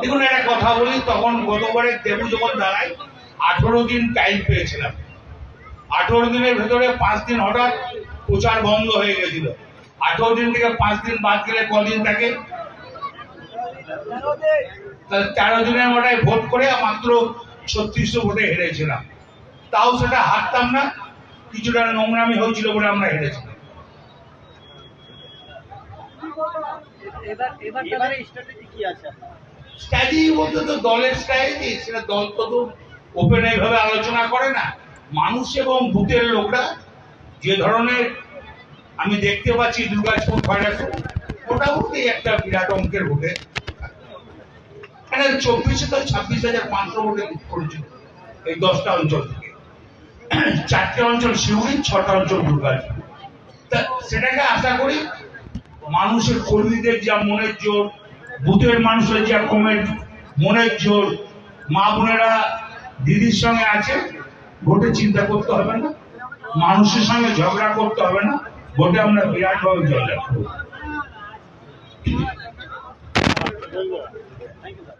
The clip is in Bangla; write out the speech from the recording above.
দেখুন, একটা কথা বলি, তখন গতবারে দেবু যখন দাঁড়াই আঠেরো দিন টাইম পেয়েছিলাম। আঠেরো দিনের ভেতরে পাঁচ দিন হঠাৎ প্রচার বন্ধ হয়ে গেছিল। আঠেরো দিন থেকে পাঁচ দিন বাদ গেলে কদিন থাকে? তেরো দিনের মাথায় ভোট করে মাত্র ছত্রিশশো ভোটে হেরেছিলাম। তাও সেটা হারতাম না, কিছুটা নোংরামি হয়েছিল বলে আমরা হেরেছিলাম। স্ট্র্যাটেজি কি আছে? আপনার? স্ট্র্যাটেজি বলতে তো দলের স্ট্র্যাটেজি সেটা দল তো তো ওপেন এইভাবে আলোচনা করে না। মানুষ এবং বুথের লোকরা যে ধরনের আমি দেখতে পাচ্ছি দুর্গাপুর খয়রাপুর মোটামুটি একটা বিরাট অঙ্কের ভোটে এখানে চব্বিশে তো ছাব্বিশ হাজার পাঁচশো ভোটে করেছিল এই দশটা অঞ্চল থেকে। চারটে অঞ্চল শিউরি ছটা অঞ্চল দুর্গাপুর তা সেটাকে আশা করি মানুষের কর্মীদের যা মনের জোর বুথের মানুষের যা কমের মনের জোর, মা বোনেরা দিদির সঙ্গে আছে, ভোটে চিন্তা করতে হবে না, মানুষের সঙ্গে ঝগড়া করতে হবে না, ভোটে আমরা বিরাটভাবে জয়লাভ করব।